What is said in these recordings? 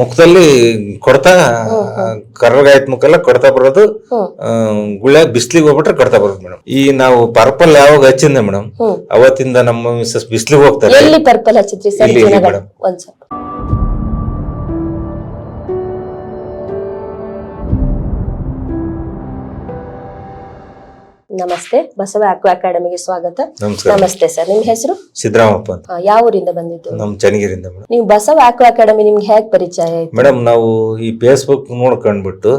ಮುಖದಲ್ಲಿ ಕೊಡ್ತಾ ಕರ್ರಗಾಯ್ತ ಮುಖೆಲ್ಲ ಕೊಡ್ತಾ ಬರೋದು ಗುಳ್ಳೆ ಬಿಸ್ಲಿಗೆ ಹೋಗ್ಬಿಟ್ರೆ ಕೊಡ್ತಾ ಬರೋದು ಮೇಡಮ್. ಈ ನಾವು ಪರ್ಪಲ್ ಯಾವಾಗ ಹಚ್ಚಿಂದ ಮೇಡಮ್? ಅವತ್ತಿಂದ ನಮ್ಮ ಮಿಸಸ್ ಬಿಸ್ಲಿಗೆ ಹೋಗ್ತಾರೆ. ಎಲ್ಲಿ ಪರ್ಪಲ್ ಹಚ್ಚಿದ್ರಿ? ಸರ್ ಇಲ್ಲಿ, ಮೇಡಮ್. ಜನಗಳು ನಮಸ್ತೆ ಬಸವ ಆಕ್ವಾ ಅಕಾಡೆಮಿಗೆ ಸ್ವಾಗತ. ನಮಸ್ತೆ ಸರ್ ನಿಮ್ ಹೆಸರು? ಸಿದ್ದರಾಮಪ್ಪ ಅಂತ. ಯಾವ ಊರಿಂದ ಬಂದಿದ್ದು? ನಮ್ ಚನ್ನಗಿರಿಂದ ನೀವು ಬಸವ ಆಕ್ವಾ ಅಕಾಡೆಮಿ ನಿಮ್ಗೆ ಹೇಗೆ ಪರಿಚಯ ಆಯ್ತು? ಮೇಡಮ್ ನಾವು ಈ ಫೇಸ್ಬುಕ್ ನೋಡ್ಕೊಂಡ್ಬಿಟ್ಟು.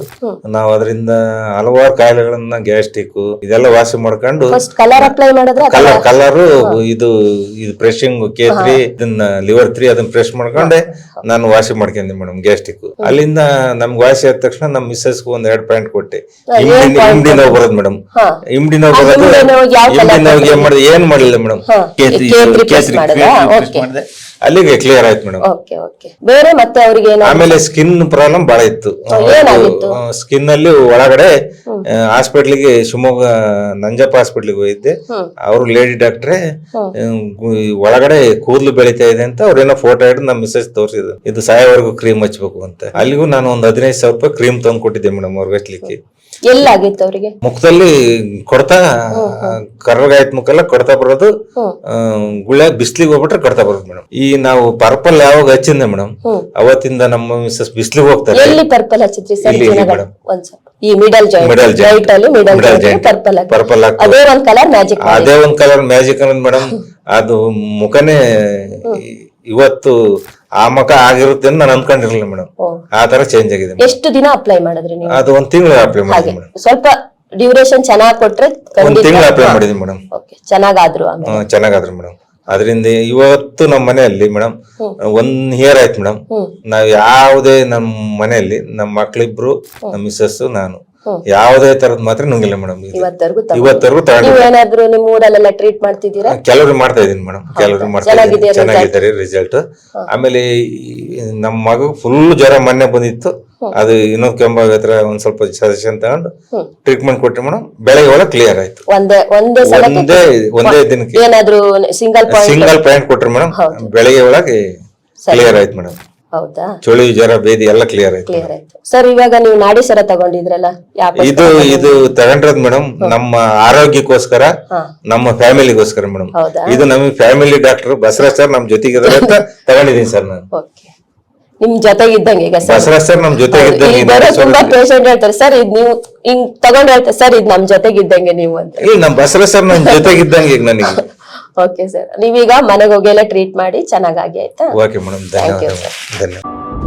ನಾವು ಅದರಿಂದ ಹಲವಾರು ಕಾಯಿಲೆಗಳನ್ನ ಗ್ಯಾಸ್ಟಿಕ್ ಇದೆಲ್ಲ ವಾಸಿ ಮಾಡ್ಕೊಂಡು ಕಲರ್ ಅಪ್ಲೈ ಮಾಡಿದ್ರೆ ಕಲರ್ ಕಲರ್ ಇದು ಇದು ಪ್ರೆಶಿಂಗ್ ಕೆ ತ್ರೀ ಇದನ್ನ ಲಿವರ್ ತ್ರೀ ಅದನ್ನ ಪ್ರೆಸ್ ಮಾಡ್ಕೊಂಡೆ ನಾನು ವಾಸಿ ಮಾಡ್ಕೊಂಡೆ ಮೇಡಮ್ ಗ್ಯಾಸ್ಟಿಕ್ ಅಲ್ಲಿಂದ ನಮ್ಗೆ ವಾಸಿ ಆದ ತಕ್ಷಣ ನಮ್ಮ ಮಿಸ್ಸಸ್ ಒಂದ್ ಎರಡ್ ಪಾಯಿಂಟ್ ಕೊಟ್ಟೆ. ಇಮ್ಡಿ ನೋವು ಬರೋದು ಮೇಡಮ್ ಇಮ್ಡಿ ನೋವು ಬರೋದು ಇಮ್ಡಿ ನೋವಿಗೆ ಏನ್ ಮಾಡಿದೆ? ಏನ್ ಮಾಡಲಿಲ್ಲ ಮೇಡಮ್? ಕೇಸರಿ. ಅಲ್ಲಿಗೆ ಕ್ಲಿಯರ್ ಆಯ್ತು ಮೇಡಮ್. ಬೇರೆ ಮತ್ತೆ ಅವ್ರಿಗೆ ಆಮೇಲೆ ಸ್ಕಿನ್ ಪ್ರಾಬ್ಲಮ್ ಬಹಳ ಇತ್ತು. ಸ್ಕಿನ್ ಅಲ್ಲಿ ಒಳಗಡೆ ಹಾಸ್ಪಿಟ್ಲಿಗೆ ಶಿವಮೊಗ್ಗ ನಂಜಪ್ಪ ಹಾಸ್ಪಿಟ್ಲಿಗೆ ಹೋಗಿದ್ದೆ. ಅವ್ರ ಅವರು ಲೇಡಿ ಡಾಕ್ಟ್ರೆ ಒಳಗಡೆ ಕೂದಲು ಬೆಳೀತಾ ಇದೆ ಅಂತ ಅವ್ರೇನೋ ಫೋಟೋ ಹಿಡಿದು ನಮ್ಮ ಮೆಸೇಜ್ ತೋರಿಸಿದ್ರು. ಇದು ಸಾಯವರೆಗೂ ಕ್ರೀಮ್ ಹಚ್ಬೇಕು ಅಂತ. ಅಲ್ಲಿಗೂ ನಾನು ಒಂದ್ ಹದಿನೈದು ಸಾವಿರ ರೂಪಾಯಿ ಕ್ರೀಮ್ ತಂದು ಕೊಟ್ಟಿದ್ದೆ ಮೇಡಮ್ ಅವ್ರಿಗೆ ಹಚ್ಲಿಕ್ಕೆ. ಎಲ್ಲಾಗಿತ್ತು ಅವರಿಗೆ? ಮುಖದಲ್ಲಿ ಕೊಡ್ತಾ ಕರ್ರಗಾಯ್ತ ಮುಖೆಲ್ಲ ಕೊಡ್ತಾ ಬರೋದು ಗುಳ್ಳೆ ಬಿಸ್ಲಿಗೆ ಹೋಗ್ಬಿಟ್ರೆ ಕೊಡ್ತಾ ಬರೋದು ಮೇಡಮ್. ಈ ನಾವು ಪರ್ಪಲ್ ಯಾವಾಗ ಹಚ್ಚಿಂದ ಮೇಡಮ್ ಅವತ್ತಿಂದ ನಮ್ಮ ಮಿಸಸ್ ಬಿಸ್ಲಿಗೆ ಹೋಗ್ತಾರೆ. ಎಲ್ಲಿ ಪರ್ಪಲ್ ಹಚ್ಚಿದ್ರಿ ಸರ್ ಇಲ್ಲಿ, ಈ ಮಿಡಲ್ ಜಾಯಿಂಟ್. ರೈಟ್ ಅಲ್ಲಿ ಮಿಡಲ್ ಜಾಯಿಂಟ್. ಪರ್ಪಲ್ ಅದೇ ಒಂದ್ ಕಲರ್ ಮ್ಯಾಜಿಕ್ ಅದೇ ಒಂದ್ ಕಲರ್ ಮ್ಯಾಜಿಕ್ ಅನ್ನೋದು ಮೇಡಮ್ ಅದು ಮುಖನೇ ಇವತ್ತು ಆ ಮುಖ ಆಗಿರುತ್ತೆ ಅಂತ ನಾನು ಅನ್ಕೊಂಡಿರ್ಲಿಲ್ಲ ಮೇಡಮ್ ಆ ತರ ಚೇಂಜ್ ಆಗಿದೆ madam. ಎಷ್ಟು ದಿನ ಅಪ್ಲೈ ಮಾಡಿದ್ರಿ ನೀವು? ಅದು ಒಂದ್ ತಿಂಗಳು ಅಪ್ಲೈ ಮಾಡಿದ್ವಿ ಮೇಡಮ್ ಸ್ವಲ್ಪ ಡ್ಯೂರೇಷನ್ ಚೆನ್ನಾಗಿ ಕೊಟ್ರೆ ಒಂದ್ ತಿಂಗಳು ಅಪ್ಲೈ ಮಾಡಿದ್ವಿ ಮೇಡಮ್ ಓಕೆ ಚೆನ್ನಾಗಾದ್ರು ಆಮೇಲೆ. ಚೆನ್ನಾಗಾದ್ರಿ ಮೇಡಮ್ ಅದರಿಂದ ಇವತ್ತು ನಮ್ಮ ಮನೆಯಲ್ಲಿ ಮೇಡಮ್ ಒಂದ್ ಇಯರ್ ಆಯ್ತು ಮೇಡಮ್. ನಾವ್ ಯಾವುದೇ ನಮ್ಮ ಮನೆಯಲ್ಲಿ ನಮ್ಮ ಮಕ್ಳಿಬ್ರು ನಮ್ಮ ಮಿಸ್ಸಸ್ ನಾನು. ಯಾವುದೇ ತರದ್ ಮಾತ್ರ ನುಂಗಿಲ್ಲ ಮೇಡಮ್ ಇವತ್ತರೆಗೂ ಏನಾದ್ರು ನಿಮ್ ಊರಲ್ಲೆಲ್ಲ ಟ್ರೀಟ್ ಮಾಡ್ತಿದ್ದೀರಾ? ಕೆಲವರು ಮಾಡ್ತಾ ಇದೀನಿ ಮೇಡಮ್. ಕೆಲವ್ರು ಮಾಡ್ತಾ ಚೆನ್ನಾಗಿದ್ದಾರೆ ರಿಸಲ್ಟ್ ಆಮೇಲೆ ನಮ್ಮ ಮಗು ಫುಲ್ ಜ್ವರ ಮೊನ್ನೆ ಬಂದಿತ್ತು. ಅದು ಇನ್ನೊಂದು ಕೆಂಬ ಹತ್ರ ಒಂದ್ ಸ್ವಲ್ಪ ಸಜೆಷನ್ ತಗೊಂಡು ಟ್ರೀಟ್ಮೆಂಟ್ ಕೊಟ್ಟೆ ಮೇಡಮ್ ಬೆಳಗ್ಗೆ ಒಳಗೆ ಕ್ಲಿಯರ್ ಆಯ್ತು. ಒಂದೇ ಒಂದೇ ಸಲ ಒಂದೇ ಒಂದೇ ದಿನಕ್ಕೆ. ಏನಾದ್ರೂ ಸಿಂಗಲ್ ಪಾಯಿಂಟ್ ಸಿಂಗಲ್ ಪಾಯಿಂಟ್ ಕೊಟ್ರಿ ಮೇಡಮ್ ಬೆಳಗ್ಗೆ ಒಳಗೆ ಕ್ಲಿಯರ್ ಆಯ್ತು ಮೇಡಮ್. ಹೌದಾ? ಚಳಿ ಜ್ವರ ಬೇದಿ ಎಲ್ಲ ಕ್ಲಿಯರ್ ಆಯ್ತು ಕ್ಲಿಯರ್ ಆಯ್ತು. ಸರ್ ಇವಾಗ ನೀವು ನಾಡಿ ಸರ ತಗೊಂಡಿದ್ರಲ್ಲ ಇದು ಇದು ತಗೊಂಡ್ರದ್ ಮೇಡಮ್ ನಮ್ಮ ಆರೋಗ್ಯಕ್ಕೋಸ್ಕರ ನಮ್ಮ ಫ್ಯಾಮಿಲಿಗೋಸ್ಕರ ಮೇಡಮ್. ಇದು ನಮ್ಮ ಫ್ಯಾಮಿಲಿ ಡಾಕ್ಟರ್ ಬಸವರಾಜ್ ಸರ್ ನಮ್ ಜೊತೆಗಿದ್ದಾರೆ ಅಂತ ತಗೊಂಡಿದೀನಿ ಸರ್ ನಾನು. ಓಕೆ ನಿಮ್ ಜೊತೆಗಿದ್ದಂಗೆ ಈಗ ಸರ್. ಸರ್ ನಮ್ ಜೊತೆಗಿದ್ದಂಗೆ ಬರೋ ತುಂಬಾ ಪೇಷಂಟ್ ಹೇಳ್ತಾರೆ. ಸರ್ ಇದ್ ನೀವು ಹಿಂಗ್ ತಗೊಂಡ್ ಹೇಳ್ತಾರೆ ಸರ್ ಇದ್ ನಮ್ ಜೊತೆಗಿದ್ದಂಗೆ ನೀವು ಅಂತ. ಇಲ್ಲ ನಮ್ ಬಸವರಾಜ್ ಸರ್ ನಮ್ ಜೊತೆಗಿದ್ದಂಗೆ ಈಗ ನನಗೆ. ಓಕೆ ಸರ್ ನೀವೀಗ ಮನೆಗೆ ಹೋಗಿ ಎಲ್ಲ ಟ್ರೀಟ್ ಮಾಡಿ ಚೆನ್ನಾಗಾಗಿ ಆಯ್ತಾ? ಓಕೆ ಮೇಡಮ್ ಧನ್ಯವಾದ ಧನ್ಯವಾದ.